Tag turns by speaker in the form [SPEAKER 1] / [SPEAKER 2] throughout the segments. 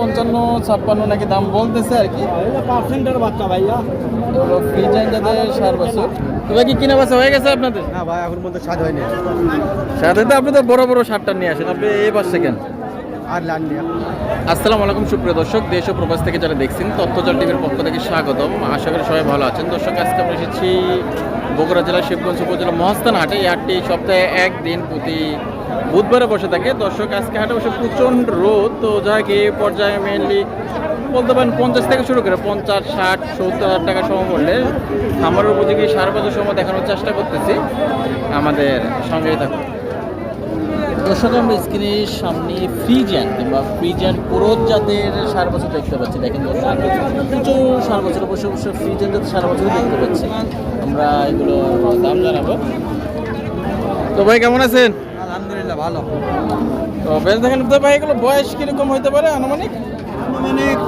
[SPEAKER 1] পঞ্চান্ন ছাপ্পান্ন নাকি দাম বলতেছে আর কি।
[SPEAKER 2] পার্সেন্টের বাচ্চা ভাইয়া।
[SPEAKER 1] ফ্রিজেন যাদের সার বছর। তবে কি কিনা বাসা হয়ে গেছে আপনাদের?
[SPEAKER 2] না ভাই এখন পর্যন্ত স্বাদ হয়নি।
[SPEAKER 1] সাথে তো আপনি তো বড় বড় সারটা নিয়ে আসেন। আপনি এই পাশে কেন?
[SPEAKER 2] আর লাননি
[SPEAKER 1] আসসালামু আলাইকুম সুপ্রিয় দর্শক। দেশ ও প্রবাস থেকে যারা দেখছেন তথ্যজল টিভির পক্ষ থেকে স্বাগতম। আশা করি সবাই ভালো আছেন। দর্শক আজকে আমরা এসেছি বগুড়া জেলার শিবগঞ্জ উপজেলা মহাস্থান হাটে। এই হাটটি সপ্তাহে একদিন প্রতি বুধবারে বসে থাকে। দর্শক, আজকে হাটে বসে প্রচণ্ড রোদ। তো যাকে পর্যায়ে মেনলি বলতে পারেন পঞ্চাশ থেকে শুরু করে পঞ্চাশ, ষাট, সত্তর হাজার টাকা সমমূল্যে আমার উপযোগী সার বাজার সময় দেখানোর চেষ্টা করতেছি। আমাদের সঙ্গেই থাকুন। দর্শক, আমরা স্ক্রিনের সামনে ফ্রিজেন কিংবা ফ্রিজেন পুরোত জাতের সার বছর দেখতে পাচ্ছি। দেখেন দর্শক, প্রচুর সার বছর অবশ্য অবশ্য ফ্রিজেন জাতের সার বছর দেখতে পাচ্ছি। আমরা এগুলো দাম জানাব। তো ভাই, কেমন আছেন?
[SPEAKER 2] ভালো।
[SPEAKER 1] তো বেশ দেখেন তো ভাই এগুলো বয়স কীরকম হইতে পারে আনুমানিক?
[SPEAKER 2] আনুমানিক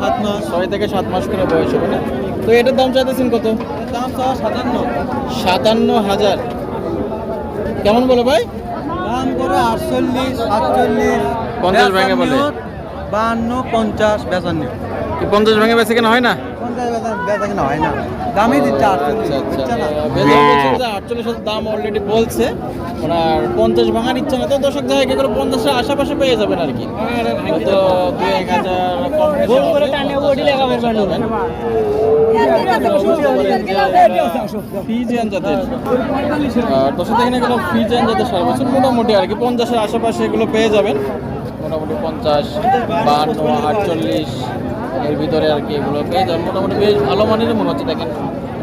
[SPEAKER 2] সাত মাস।
[SPEAKER 1] ছয় থেকে সাত মাস করে বয়স হবে না? তো এটার দাম চাইতেছেন কত?
[SPEAKER 2] দাম চাওয়া সাতান্ন।
[SPEAKER 1] সাতান্ন হাজার। কেমন বলো ভাই?
[SPEAKER 2] দাম করে আটচল্লিশ সাতচল্লিশ
[SPEAKER 1] পঞ্চাশ ভেঙে বলে।
[SPEAKER 2] বাহান্ন পঞ্চাশ বেচান্ন।
[SPEAKER 1] পঞ্চাশ ভেঙে বেশি কেনা হয় না?
[SPEAKER 2] বেচা বেচা হয় না। দামই দিচ্ছে আটচল্লিশ।
[SPEAKER 1] আচ্ছা আচ্ছা।
[SPEAKER 2] বুঝছে না?
[SPEAKER 1] বেজার বলছেন যে আটচল্লিশ হাজার দাম অলরেডি বলছে। ওনার পঞ্চাশ ভাঙার ইচ্ছা না। তো দর্শক যাই এগুলো পঞ্চাশের আশেপাশে পেয়ে যাবেন আর কি। তো দুই এক হাজার মোটামুটি আর কি পঞ্চাশের আশেপাশে এগুলো পেয়ে যাবেন। মোটামুটি পঞ্চাশ বাহান্ন আটচল্লিশ। এর ভিতরে আর কি এগুলো পেয়ে মোটামুটি বেশ ভালো মানের মনে হচ্ছে দেখেন।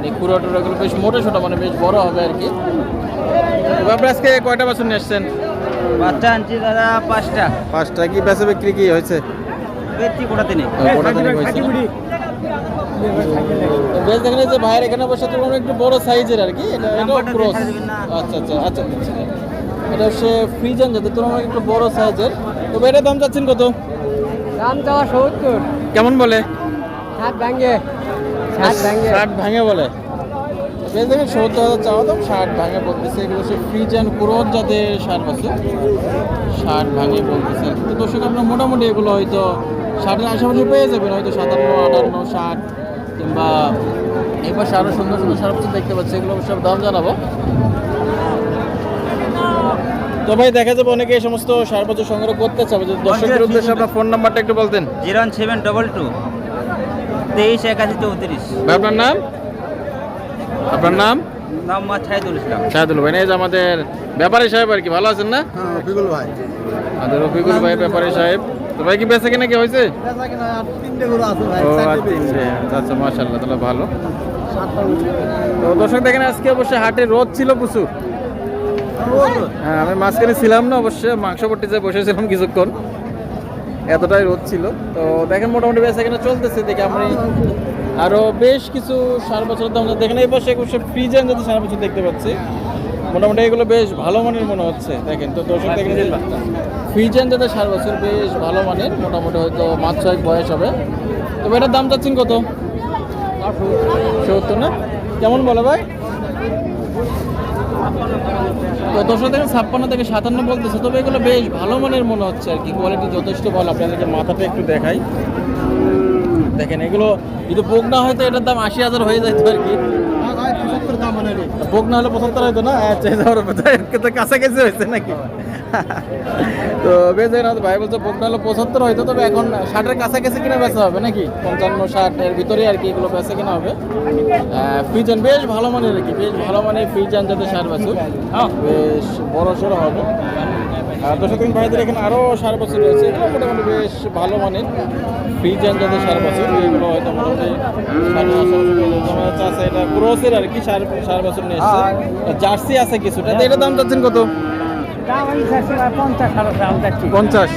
[SPEAKER 1] এই কুড়ো টুড়োগুলো বেশ মোটা ছোটো মানে বেশ বড় হবে আর কি। আপনি আজকে কয়টা বাছুর নিয়ে এসছেন
[SPEAKER 2] বাচ্চা আনছি দাদা পাঁচটা।
[SPEAKER 1] পাঁচটা। কি বেচা বিক্রি কি হয়েছে?
[SPEAKER 2] বেচছি কোটা দিনে
[SPEAKER 1] কোটা দিনে হয়েছে। বেশ দেখেন যে ভাইয়ের এখানে বসে একটু বড় সাইজের আর কি। এটা ক্রস
[SPEAKER 2] না?
[SPEAKER 1] আচ্ছা আচ্ছা আচ্ছা এটা হচ্ছে ফ্রিজান তুলনায় একটু বড় সাইজের। তো এটার দাম চাচ্ছেন কত?
[SPEAKER 3] দাম দেওয়া সত্তর।
[SPEAKER 1] কেমন বলে?
[SPEAKER 3] সাত ভাঙ্গে সাত ভাঙ্গে
[SPEAKER 1] ষাট ভাঙে বলে। বেশ দেখেন সত্তর হাজার চাওয়া দাম ষাট ভাঙে বলতেছে। এগুলো হচ্ছে ফ্রিজান ক্রোধ যাতে ষাট বছর ষাট ভাঙে বলতেছে। তো দর্শক আপনার মোটামুটি এগুলো হয়তো ষাটের আশেপাশে পেয়ে যাবেন। হয়তো সাতান্ন আটান্ন ষাট কিংবা পাশে আরও সুন্দর সুন্দর সার দেখতে পাচ্ছি। এগুলো সব দাম জানাব। তো ভাই দেখা যাবে অনেকে এই সমস্ত সার বছর সংগ্রহ করতে চাবে। যদি দর্শকদের উদ্দেশ্যে আপনার ফোন নাম্বারটা একটু বলতেন।
[SPEAKER 2] Zero one seven double two. তেইশ একাশি চৌত্রিশ।
[SPEAKER 1] ভাই আপনার নাম? আপনার নাম?
[SPEAKER 2] নাম মা ছাইদুল ইসলাম
[SPEAKER 1] ভাই এই যে আমাদের ব্যাপারী সাহেব আর কি ভালো আছেন না?
[SPEAKER 2] হ্যাঁ রফিকুল ভাই।
[SPEAKER 1] আমাদের রফিকুল ভাই ব্যাপারী সাহেব। তো ভাই কি বেঁচে কিনা কি হয়েছে?
[SPEAKER 2] তিনটে গরু আছে ভাই
[SPEAKER 1] ও আর তিনটে। আচ্ছা তাহলে ভালো। তো দর্শক দেখেন আজকে অবশ্যই হাটে রোদ ছিল প্রচুর। হ্যাঁ আমি মাঝখানে ছিলাম না অবশ্যই মাংস পট্টিতে বসেছিলাম কিছুক্ষণ। এতটাই রোদ ছিল। তো দেখেন মোটামুটি বেচা কিনা চলতেছে, দেখে আমি আরও বেশ কিছু সার বছরের দাম দেখেন, এই পাশে অবশ্য ফ্রিজেন যাতে সারা বছর দেখতে পাচ্ছি, মোটামুটি এগুলো বেশ ভালো মানের মনে হচ্ছে। দেখেন তো দর্শক, দেখেন ফ্রিজেন যাতে সার বছর বেশ ভালো মানের, মোটামুটি হয়তো মাছ ছয়েক বয়স হবে। তবে এটার দাম চাচ্ছেন কত? সত্তর না? কেমন বলো ভাই? তো দুশো থেকে ছাপ্পান্ন থেকে সাতান্ন বলতেছে, তবে এগুলো বেশ ভালো মানের মনে হচ্ছে আর কি কোয়ালিটি যথেষ্ট ভালো আপনাদেরকে মাথাটা একটু দেখাই। দেখেন, এগুলো যদি বোক না হয়তো এটার দাম আশি হাজার হয়ে যায় আর কি। বোক না হলে পঁচাত্তর হয়তো না আচ্ছা কাছাকাছি হয়েছে নাকি তো বেশ ভাই বলছে বোক না হলে পঁচাত্তর হয়তো তবে এখন ষাটের কাছাকাছি কিনা বেচা হবে নাকি পঞ্চান্ন ষাট এর ভিতরে আর কি এগুলো বেচা কিনা হবে ফ্রিজান বেশ ভালো মানের আর কি বেশ ভালো মানের ফ্রিজান যাতে সার বছর বেশ বড় সড়ো হবে। দর্শক দিন ভাইদের এখানে আরও সার বছর রয়েছে। এগুলো মোটামুটি বেশ ভালো মানের ফ্রিজান যাতে সার বছর এগুলো হয়তো মোটামুটি আছে এটা ক্রসের আর কি সার সার বছর নিয়ে এসছে। জার্সি আছে কিছুটা। তো এটার দাম চাচ্ছেন কত?
[SPEAKER 3] পঞ্চাশ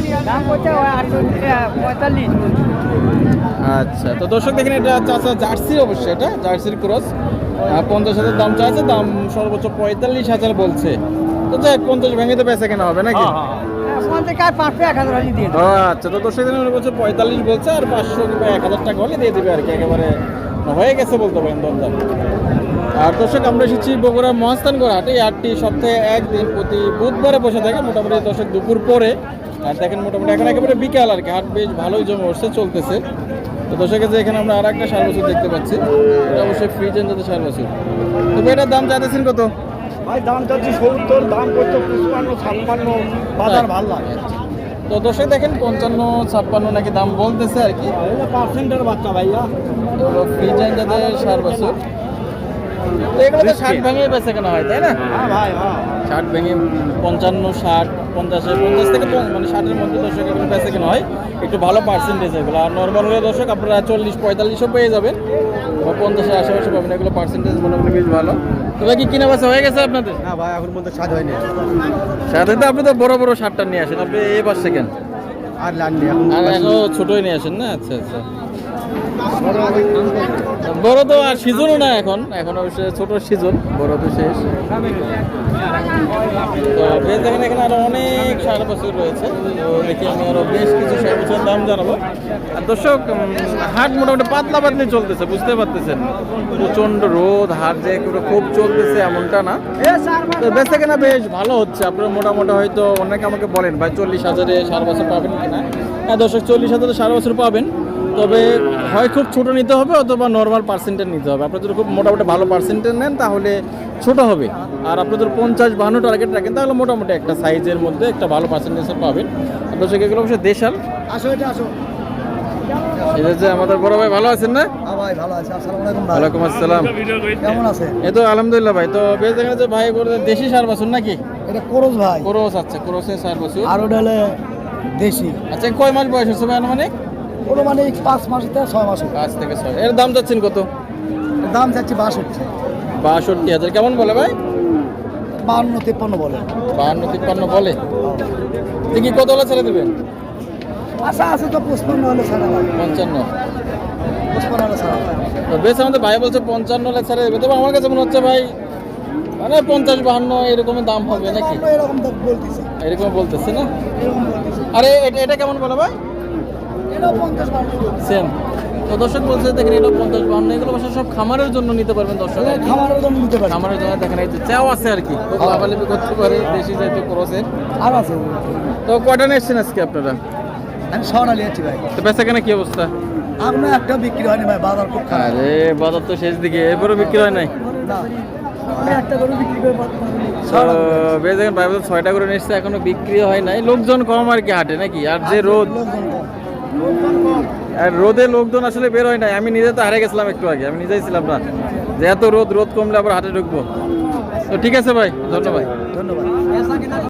[SPEAKER 1] আচ্ছা তো দর্শক দেখেন এটা চাচা জার্সি অবশ্যই এটা জার্সির ক্রস পঞ্চাশ হাজার দাম চাইছে দাম সর্বোচ্চ পঁয়তাল্লিশ হাজার বলছে। তো যাই পঞ্চাশ তো কেনা হবে নাকি?
[SPEAKER 3] হলে দিয়ে
[SPEAKER 1] ও আচ্ছা তো দর্শক দিন বলছে পঁয়তাল্লিশ বলছে আর পাঁচশো কিংবা এক হাজার টাকা হলে দিয়ে দেবে আর কি একেবারে হয়ে গেছে বলতে পারেন দরদাম। আর দর্শক আমরা এসেছি বগুড়া মহাস্থানগড় হাটে এই হাটটি সপ্তাহে একদিন প্রতি বুধবারে বসে থাকে মোটামুটি দর্শক দুপুর পরে। আর দেখেন মোটামুটি এখন একেবারে বিকাল আর কি হাট বেশ ভালোই জমে উঠছে চলতেছে। তো দর্শকের যে এখানে আমরা আর একটা সার বছর দেখতে পাচ্ছি এটা অবশ্যই ফ্রিজেন যাতে সার বছর। তবে এটার দাম চাইতেছেন কত?
[SPEAKER 4] ভাই দাম চাচ্ছি সত্তর দাম করতো পঁচপান্ন ছাপ্পান্ন বাজার ভালো লাগে।
[SPEAKER 1] তো দর্শক দেখেন পঞ্চান্ন ছাপ্পান্ন নাকি দাম বলতেছে আর কি।
[SPEAKER 4] পার্সেন্টের বাচ্চা ভাইয়া।
[SPEAKER 1] ফ্রিজেন যাদের সার বছর। এগুলো তো ষাট ভেঙে বেঁচে কেনা হয় তাই না?
[SPEAKER 4] হ্যাঁ ভাই হ্যাঁ।
[SPEAKER 1] ষাট ভেঙে পঞ্চান্ন ষাট পঞ্চাশে পঞ্চাশ থেকে মানে ষাটের মধ্যে দর্শক এগুলো বেঁচে কেনা হয়। একটু ভালো পার্সেন্টেজ এগুলো। আর নর্মাল হলে দর্শক আপনারা চল্লিশ পঁয়তাল্লিশও পেয়ে যাবেন। বা পঞ্চাশের আশেপাশে পাবেন এগুলো পার্সেন্টেজ মোটামুটি বেশ ভালো। তবে কি কিনা বেচা হয়ে গেছে আপনাদের?
[SPEAKER 4] না ভাই এখন মধ্যে স্বাদ হয়নি।
[SPEAKER 1] সাথে তো আপনি তো বড় বড় শার্টটা নিয়ে আসেন। আপনি এই পাশে কেন?
[SPEAKER 4] আর এখন
[SPEAKER 1] এখন ছোটই নিয়ে আসেন না? আচ্ছা আচ্ছা। বড় তো আর সিজনও না এখন। এখন অবশ্য ছোট সিজন, বড় তো শেষ। তো বেশ, দেখেন এখানে আরও অনেক সার বছর রয়েছে। তো দেখি আমি আরও বেশ কিছু সার বছর দাম জানাব। আর দর্শক হাট মোটামুটি পাতলা পাতলি চলতেছে, বুঝতে পারতেছেন। প্রচণ্ড রোদ, হাট যে খুব চলতেছে এমনটা না। তো বেচা কেনা বেশ ভালো হচ্ছে। আপনারা মোটামুটি হয়তো অনেকে আমাকে বলেন, ভাই, চল্লিশ হাজারে সার বছর পাবেন কিনা? হ্যাঁ দর্শক, চল্লিশ হাজারে সার বছর পাবেন। তবে হয় খুব ছোট নিতে হবে অথবা নর্মাল পার্সেন্টেজ নিতে হবে। আপনারা যদি খুব মোটামুটি ভালো পার্সেন্টেজ নেন তাহলে ছোট হবে। আর আপনাদের পঞ্চাশ বাহান্ন টার্গেট রাখেন তাহলে মোটামুটি একটা সাইজের মধ্যে একটা ভালো পার্সেন্টেজ পাবেন। আর দর্শক এগুলো অবশ্যই দেশাল।
[SPEAKER 4] আসো এটা আসো।
[SPEAKER 1] এই যে আমাদের বড় ভাই ভালো আছেন না?
[SPEAKER 4] হ্যাঁ ভাই ভালো আছে। আসসালামু আলাইকুম
[SPEAKER 1] ওয়ালাইকুম আসসালাম।
[SPEAKER 4] কেমন আছে?
[SPEAKER 1] এই তো আলহামদুলিল্লাহ ভাই। তো বেশ ভাই দেশি সার নাকি?
[SPEAKER 4] এটা ভাই।
[SPEAKER 1] ক্রোস আচ্ছা ক্রোসের সার বাছুর।
[SPEAKER 4] আর ওটা হলে দেশি।
[SPEAKER 1] আচ্ছা কয় মাস বয়স হচ্ছে ভাই আনুমানিক?
[SPEAKER 4] ওটা মানে পাঁচ মাস থেকে ছয় মাস
[SPEAKER 1] পাঁচ থেকে ছয়। এর দাম যাচ্ছেন কত?
[SPEAKER 4] দাম যাচ্ছে বাষট্টি।
[SPEAKER 1] বাষট্টি হাজার। কেমন বলে ভাই?
[SPEAKER 4] বাহান্ন তিপ্পান্ন বলে।
[SPEAKER 1] বাহান্ন তিপ্পান্ন বলে? দেখি কত হলে ছেড়ে দেবেন?
[SPEAKER 4] আশা আছে তো পঁচপান্ন হলে ছাড়া
[SPEAKER 1] পঞ্চান্ন।
[SPEAKER 4] পঁচপান্ন হলে ছাড়া
[SPEAKER 1] তো বেশ আমাদের ভাই বলছে পঞ্চান্ন হলে ছেড়ে দেবে। তবে আমার কাছে মনে হচ্ছে ভাই মানে পঞ্চাশ বাহান্ন এরকমের দাম হবে নাকি?
[SPEAKER 4] এরকম বলতেছি।
[SPEAKER 1] না? আরে এটা- কেমন বলে ভাই? সেম। তো দর্শক বলছে দেখেন এটা পঞ্চাশ এগুলো সব খামারের জন্য নিতে পারবেন দর্শক। কি।
[SPEAKER 4] খামারের জন্য নিতে পারি
[SPEAKER 1] খামারের জন্য দেখেন এই যে চাও আছে আর কি। লাভালাভি করতে পারে দেশি যাইতে ক্রসের
[SPEAKER 4] আর আছে।
[SPEAKER 1] তো কটা নিয়েছেন আজকে আপনারা?
[SPEAKER 4] আমি নিয়েছি ভাই।
[SPEAKER 1] তো বেচা কেনা কি অবস্থা?
[SPEAKER 4] একটা বিক্রি হয়নি ভাই বাজার খুব খারাপ।
[SPEAKER 1] আরে বাজার তো শেষ দিকে এরপরে বিক্রি হয় নাই।
[SPEAKER 4] না একটা করে বিক্রি করে
[SPEAKER 1] বেশ দেখেন ভাই ছয়টা করে নিচ্ছে এখনও বিক্রি হয় নাই। লোকজন কম আর কি হাটে নাকি? আর যে রোদ। আর রোদে লোকজন আসলে বের হয় নাই। আমি নিজে তো হারে গেছিলাম একটু আগে। আমি নিজেই ছিলাম না। যে এত রোদ রোদ কমলে আবার হাটে ঢুকবো। তো ঠিক আছে ভাই, ধন্যবাদ।
[SPEAKER 4] ধন্যবাদ।